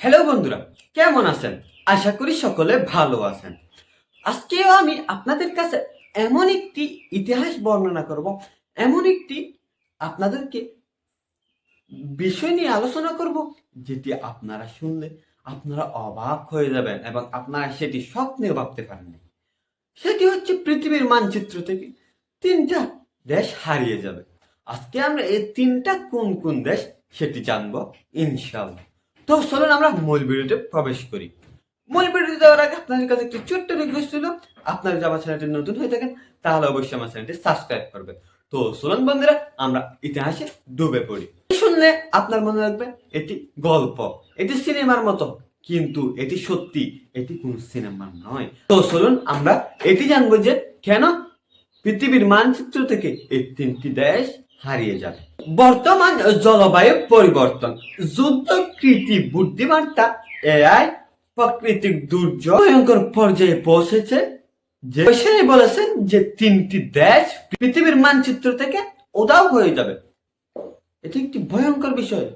Hello বন্ধুরা, কেমন আছেন? আশা করি সকলে ভালো আছেন। আজকেও আমি আপনাদের কাছে এমন একটি ইতিহাস বর্ণনা করব, এমন একটি আপনাদেরকে বিষয় নিয়ে আলোচনা করব, যেটি আপনারা শুনলে আপনারা অবাক হয়ে যাবেন এবং আপনারা সেটি স্বপ্নেও ভাবতে পারেননি। সেটি হচ্ছে পৃথিবীর মানচিত্র থেকে তিনটা দেশ হারিয়ে যাবে। আজকে আমরা এই তিনটা কোন কোন দেশ সেটি জানব, ইনশাআল্লাহ। তো চলুন আমরা মূল ভিডিওতে প্রবেশ করি। মূল ভিডিওতে যাওয়ার আগে আপনাদের কাছে একটি ছোট্ট রিকোয়েস্ট ছিল আপনারা যদি আমার চ্যানেলটি নতুন হয়ে থাকেন, তাহলে অবশ্যই আমার চ্যানেলটি সাবস্ক্রাইব করবেন। তো চলুন বন্ধুরা, আমরা ইতিহাসে ডুবে পড়ি। শুনলে আপনার মনে রাখবে, এটি গল্প। এটি সিনেমার মতো, কিন্তু এটি সত্যি। এটি কোন সিনেমা নয়। তো চলুন আমরা এটি জানব যে কেন পৃথিবীর মানচিত্র থেকে এই তিনটি দেশ হারিয়ে যাবে। বর্তমান জলবায়ু পরিবর্তন, যুদ্ধকৃতি বুদ্ধিমত্তা এআই প্রাকৃতিক দুর্যোগ, ভয়ঙ্কর পর্যায়ে পৌঁছেছে। যে বলেছেন যে তিনটি দেশ পৃথিবীর মানচিত্র থেকে উদাও হয়ে যাবে। এটি একটি ভয়ঙ্কর বিষয়।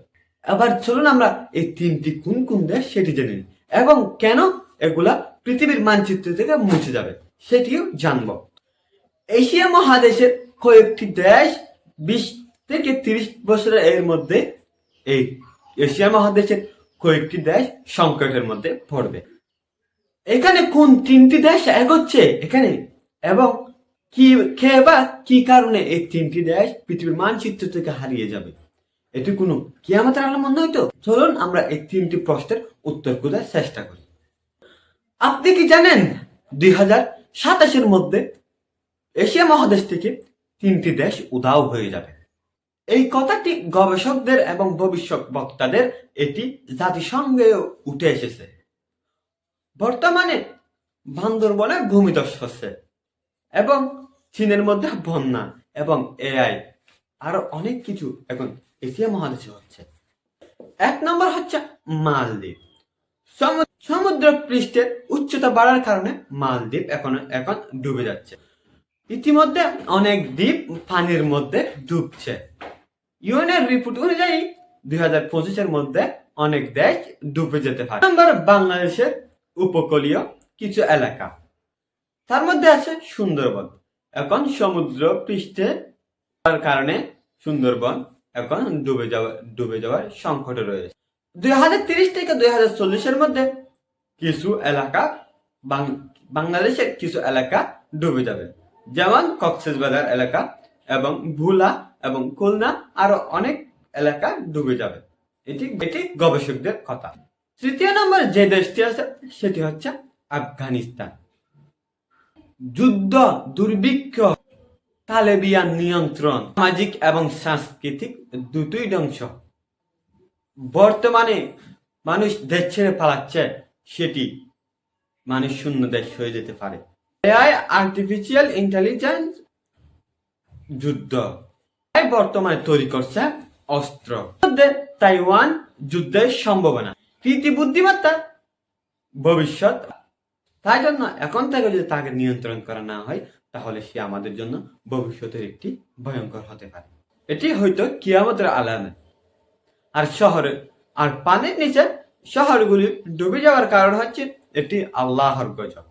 আবার চলুন আমরা এই তিনটি কোন কোন দেশ সেটি জেনে নিই। এবং কেন এগুলা পৃথিবীর মানচিত্র থেকে মুছে যাবে, সেটিও জানব। এশিয়া মহাদেশের কয়েকটি দেশ বিশ থেকে তিরিশ বছরের এর মধ্যে এই এশিয়া মহাদেশের কয়েকটি দেশ সংকটের মধ্যে পড়বে। এখানে কোন তিনটি দেশ এগোচ্ছে এখানে। এবং কি, কে বা কি কারণে এই তিনটি দেশ পৃথিবীর মানচিত্র থেকে হারিয়ে যাবে? এটি কোনো কিয়ামতের আলামত নয় তো? চলুন আমরা এই তিনটি প্রশ্নের উত্তর খোঁজার চেষ্টা করি। আপনি কি জানেন দুই হাজার সাতাশের মধ্যে এশিয়া মহাদেশ থেকে তিনটি দেশ উধাও হয়ে যাবে। এই কথাটি গবেষকদের এবং ভবিষ্যৎ বক্তাদের এটি জাতিসংঘে উঠে এসেছে। বর্তমানে বান্দরবনে ভূমিধস হচ্ছে এবং চীনের মধ্যে বন্যা এবং এআই আরও অনেক কিছু এখন এশিয়া মহাদেশে হচ্ছে। এক নম্বর হচ্ছে মালদ্বীপ। সমু- সমুদ্র পৃষ্ঠের উচ্চতা বাড়ার কারণে মালদ্বীপ এখন এখন ডুবে যাচ্ছে। ইতিমধ্যে অনেক দ্বীপ পানির মধ্যে ডুবছে। ইউএনের রিপোর্ট অনুযায়ী দুই হাজার পঁচিশের মধ্যে অনেক দেশ ডুবে যেতে পারে। নম্বর বাংলাদেশের উপকূলীয় কিছু এলাকা। তার মধ্যে আছে সুন্দরবন। এখন সমুদ্র পৃষ্ঠে তার কারণে সুন্দরবন এখন ডুবে যাওয়া, ডুবে যাওয়ার সংকটে রয়েছে। দুই হাজার তিরিশ থেকে দুই হাজার চল্লিশের মধ্যে কিছু এলাকা বাংলাদেশের কিছু এলাকা ডুবে যাবে। যেমন কক্সবাজার এলাকা এবং ভুলা এবং খুলনা আরও অনেক এলাকা ডুবে যাবে। এটি এটি গবেষকদের কথা। তৃতীয় নম্বর যে দেশটি আছে, সেটি হচ্ছে আফগানিস্তান। যুদ্ধ দুর্ভিক্ষ, তালেবিয়ান নিয়ন্ত্রণ, সামাজিক এবং সাংস্কৃতিক দুটোই ধ্বংস। বর্তমানে মানুষ দেশ ছেড়ে পালাচ্ছে, সেটি মানুষ শূন্য দেশ হয়ে যেতে পারে। এআই আর্টিফিশিয়াল ইন্টেলিজেন্স যুদ্ধ। এআই বর্তমানে তৈরি করছে অস্ত্র। তাইওয়ান যুদ্ধের সম্ভাবনা। কৃতি বুদ্ধিমত্তা ভবিষ্যৎ। তাই জন্য এখন থেকে যদি তাকে নিয়ন্ত্রণ করা না হয় তাহলে সে আমাদের জন্য ভবিষ্যতের একটি ভয়ঙ্কর হতে পারে। এটি হয়তো কিয়ামতের আলাদা আর শহরে আর পানির নিচে শহরগুলি ডুবে যাওয়ার কারণ হচ্ছে এটি আল্লাহর গজব।